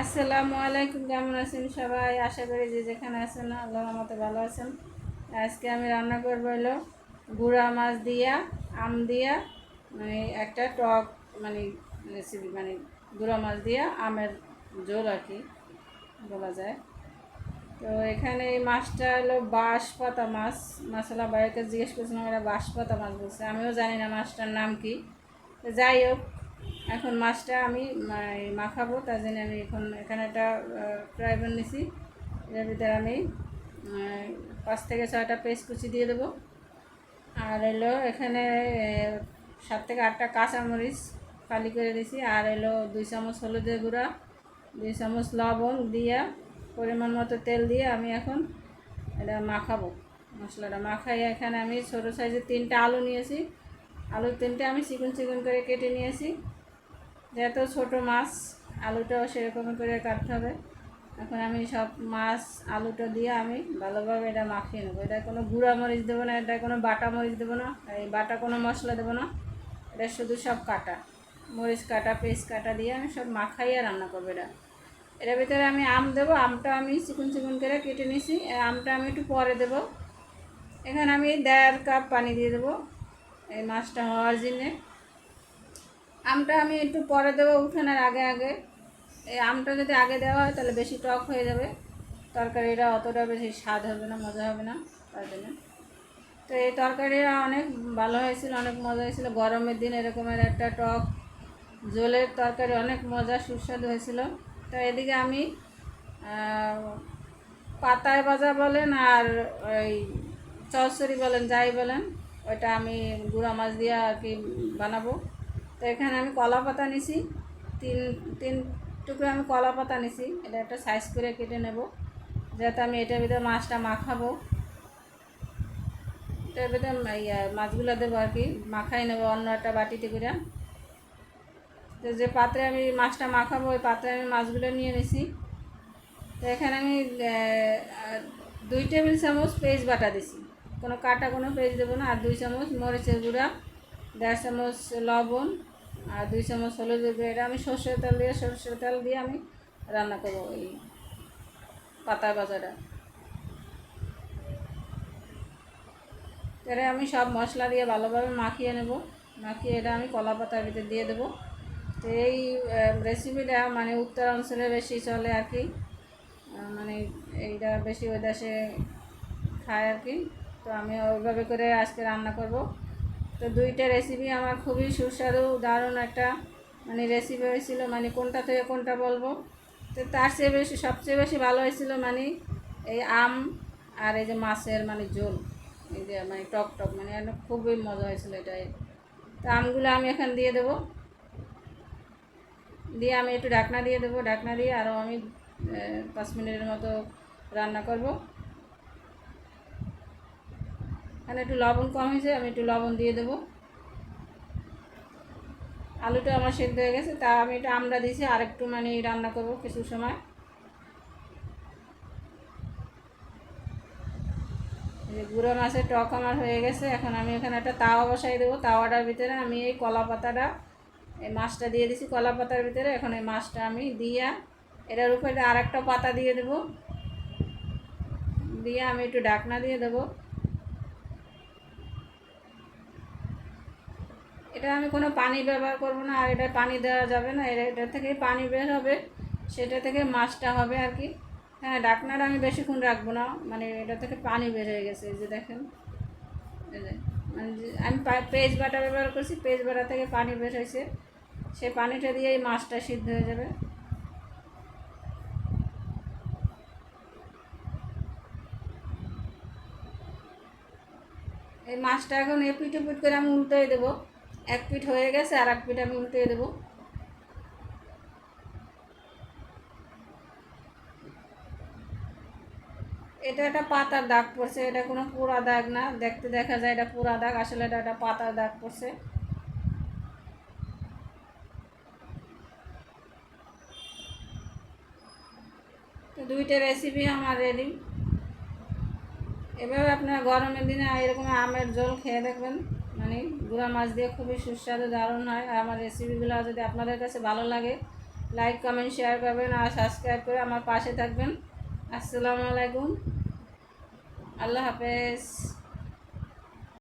আসসালামু আলাইকুম, কেমন আছেন সবাই? আশা করি যে যেখানে আছেন, আল্লাহর মতো ভালো আছেন। আজকে আমি রান্না করব হলো গুঁড়া মাছ দিয়া, আম দিয়া মানে একটা টক মানে রেসিপি মানে গুঁড়া মাছ দিয়া আমের ঝোল আর কি, বলা যায়। তো এখানে এই মাছটা হলো বাঁশ পাতা মাছ মশলা বাইরে জিজ্ঞেস করছিলাম এটা বাঁশ পাতা মাছ বলছে? আমিও জানি না মাছটার নাম কি। যাই হোক এখন মাছটা আমি মানে মাখাবো, তার জন্য আমি এখন এখানে একটা ফ্রাই প্যান নিছি। এর ভিতরে আমি পাঁচ থেকে ছয়টা পেস্ট কুচি দিয়ে দেবো। আর এলো এখানে সাত থেকে আটটা কাঁচামরিচ ফালি করে দিছি। আর এলো দুই চামচ হলুদের গুঁড়া, দুই চামচ লবণ দিয়ে, পরিমাণ মতো তেল দিয়ে আমি এখন এটা মাখাবো। মশলাটা মাখাই এখানে আমি ছোটো সাইজের তিনটা আলু নিয়েছি। আলু তিনটে আমি চিকন চিকন করে কেটে নিয়েছি। যেহেতু ছোটো মাছ, আলুটাও সেরকম করে কাটতে হবে। এখন আমি সব মাছ, আলুটা দিয়ে আমি ভালোভাবে এটা মাখিয়ে নেব। এটা কোনো গুঁড়া মরিচ দেবো না, এটা কোনো বাটা মরিচ দেবো না, এই বাটা কোনো মশলা দেবো না। এটা শুধু সব কাটা, মরিচ কাটা, পেস্ট কাটা দিয়ে আমি সব মাখাইয়ে রান্না করব এটা। এটার ভিতরে আমি আম দেবো, আমটা আমি চিকুন চিকুন করে কেটে নিছি আমটা আমি একটু পরে দেবো। এখানে আমি দেড় কাপ পানি দিয়ে দেবো। এই মাছটা হওয়ার জন্যে। আমটা আমি একটু পরে দেবো উঠানোর আগে আগে। এই আমটা যদি আগে দেওয়া হয় তাহলে বেশি টক হয়ে যাবে। তরকারিটা অতটা বেশি স্বাদ হবে না, মজা হবে না, তার জন্য। তো এই তরকারিটা অনেক ভালো হয়েছিল, অনেক মজা হয়েছিল। গরমের দিন এরকমের একটা টক জলের তরকারি অনেক মজা, সুস্বাদু হয়েছিল। তো এদিকে আমি পাতায় ভাজা বলেন আর ওই চচ্চড়ি বলেন, যাই বলেন ওইটা আমি গুঁড়া মাছ দিয়ে আর কি বানাবো। তো এখানে আমি কলা পাতা নিছি, তিন তিন টুকরো আমি কলা পাতা নিছি, এটা একটা সাইজ করে কেটে নেব যাতে আমি এটার ভিতরে মাছটা মাখাবো। এটার ভিতরে ইয়া মাছগুলো দেবো আর কি, মাখাই নেব অন্য একটা বাটিতে করে। তো যে পাত্রে আমি মাছটা মাখাবো, ওই পাত্রে আমি মাছগুলো নিয়ে নিছি। তো এখানে আমি দুই টেবিল চামচ পেঁয়াজ বাটা দিছি। কোনো কাটা, কোনো পেঁয়াজ দেবো না। আর দুই চামচ মরিচের গুঁড়া, দেড় চামচ লবণ, আর দুই চামচ হলুদের গুঁড়া। এটা আমি সর্ষের তেল দিয়ে, সর্ষের তেল দিয়ে আমি রান্না করব এই পাতা বাজাটা এটা আমি সব মশলা দিয়ে ভালোভাবে মাখিয়ে নেব। মাখিয়ে এটা আমি কলা পাতার ভিতরে দিয়ে দেবো। তো এই রেসিপিটা মানে উত্তর অঞ্চলে বেশি চলে আর কি। মানে এইটা বেশি ওই দেশে খায় আর কি। তো আমি ওইভাবে করে আজকে রান্না করব। তো দুইটা রেসিপি আমার খুবই সুস্বাদু, দারুণ একটা মানে রেসিপি হয়েছিল মানে কোনটা থেকে কোনটা বলব? তো তার চেয়ে বেশি, সবচেয়ে বেশি ভালো হয়েছিল মানে এই আম আর এই যে মাছের মানে ঝোল, এই যে মানে টক টক মানে খুবই মজা হয়েছিল এটাই তো আমগুলো আমি এখন দিয়ে দেবো। দিয়ে আমি একটু ঢাকনা দিয়ে দেবো, ঢাকনা দিয়ে আরও আমি পাঁচ মিনিটের মতো রান্না করব। এখানে একটু লবণ কম হয়েছে, আমি একটু লবণ দিয়ে দেবো। আলুটা আমার সেদ্ধ হয়ে গেছে, তা আমি এটা আমরা দিয়েছি, আর একটু মানে রান্না করব কিছু সময়। গুঁড়ো মাছের টক আমার হয়ে গেছে, এখন আমি এখানে একটা তাওয়া বসাই দেবো, তাওয়াটার ভিতরে আমি এই কলা পাতাটা, এই মাছটা দিয়ে দিছি কলা পাতার ভিতরে, এখন এই মাছটা আমি দিয়া এটার উপরে আর একটা পাতা দিয়ে দেবো। দিয়ে আমি একটু ঢাকনা দিয়ে দেবো। এটা আমি কোনো পানি ব্যবহার করব না, আর এটা পানি দেওয়া যাবে না এটা থেকে পানি বের হবে, সেটা থেকে মাছটা হবে আর কি। হ্যাঁ ঢাকনাটা আমি বেশিক্ষণ রাখব না মানে এটা থেকে পানি বের হয়ে গেছে, এই যে দেখেন। মানে আমি পেজ বাটা ব্যবহার করছি পেজ বাটা থেকে পানি বের হয়েছে। সেই পানিটা দিয়ে এই মাছটা সিদ্ধ হয়ে যাবে। এই মাছটা এখন এপিট এপিট করে আমি উল্টোই দেবো। এক পিঠ হয়ে গেছে, আর এক পিঠ আমি উল্টে দেবো। এটা একটা পাতার দাগ পড়ছে, এটা কোনো পোড়া দাগ না, দেখতে দেখা যায় এটা পোড়া দাগ, আসলে এটা একটা পাতার দাগ পড়ছে। তো দুইটা রেসিপি আমার রেডি এভাবে আপনারা গরমের দিনে এরকম আমের জল খেয়ে দেখবেন। মানে গুঁড়া মাছ দিয়ে খুবই সুস্বাদু দারুণ হয়। আর আমার রেসিপিগুলো যদি আপনাদের কাছে ভালো লাগে লাইক কমেন্ট শেয়ার করবেন আর সাবস্ক্রাইব করে আমার পাশে থাকবেন। আসসালামু আলাইকুম। আল্লাহ হাফেজ।